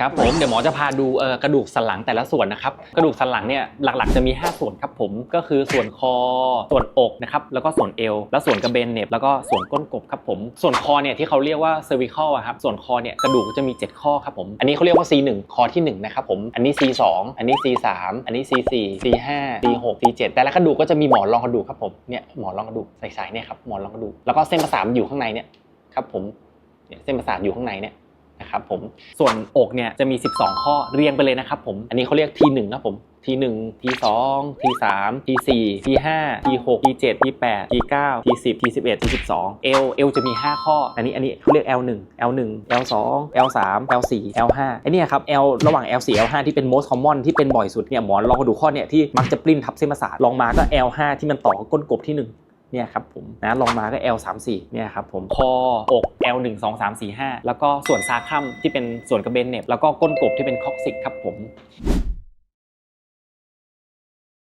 ครับผมเดี๋ยวหมอจะพาดูเอ่อกระดูกสันหลังแต่ละส่วนนะครับกระดูกสันหลังเนี่ยหลักๆจะมี 5 ส่วนครับผมก็คือส่วนคอ ส่วนอกนะครับแล้วก็ส่วนเอว แล้วส่วนกระเบนเหน็บแล้วก็ส่วนก้นกบครับผมส่วนคอเนี่ยที่เขาเรียกว่า cervical อะครับส่วนคอเนี่ยกระดูกจะมี 7 ข้อครับผมอันนี้เขาเรียกว่า C1 คอที่1นะครับผมอันนี้ C2 อันนี้ C3 อันนี้ C4 C5 C6 C7 แต่ละกระดูกก็จะมีหมอนรองกระดูกครับผมเนี่ยหมอนรองกระดูกใสๆเนี่ยครับหมอนรองกระดูกแล้วก็เส้นประสาทมันอยู่ข้างในเนี่ยครับผมเนี่ยเส้นประสาทอยู่ข้างในเนี่ย นะครับผมส่วนอกเนี่ยจะมี 12 ข้อเรียงไปเลยนะครับผมอันนี้เขาเรียก T1 ครับผม T1 T2 T3 T4 T5 T6 T7 T8 T9 T10 T11 T12 L L จะมี 5 ข้อ อันนี้อันนี้เขาเรียก L1 L1 L2 L3 L4 L5 ไอ้นี่ครับ L ระหว่าง L4 L5 ที่เป็น most common ที่เป็นบ่อยสุดเนี่ยหมอนรองกระดูกข้อเนี่ยที่มักจะปลิ้นทับเส้นประสาทลองมาก็ L5 ที่มันต่อก้นกบที่หนึ่ง เนี่ยครับผมนะลองมาก็ L 3 4 เนี่ยครับผมคออก L 1 2 3 4 5 แล้วก็ส่วนซาคัมที่เป็นส่วนกระเบนเน็บแล้วก็ก้นกบที่เป็นคอกซิกครับผม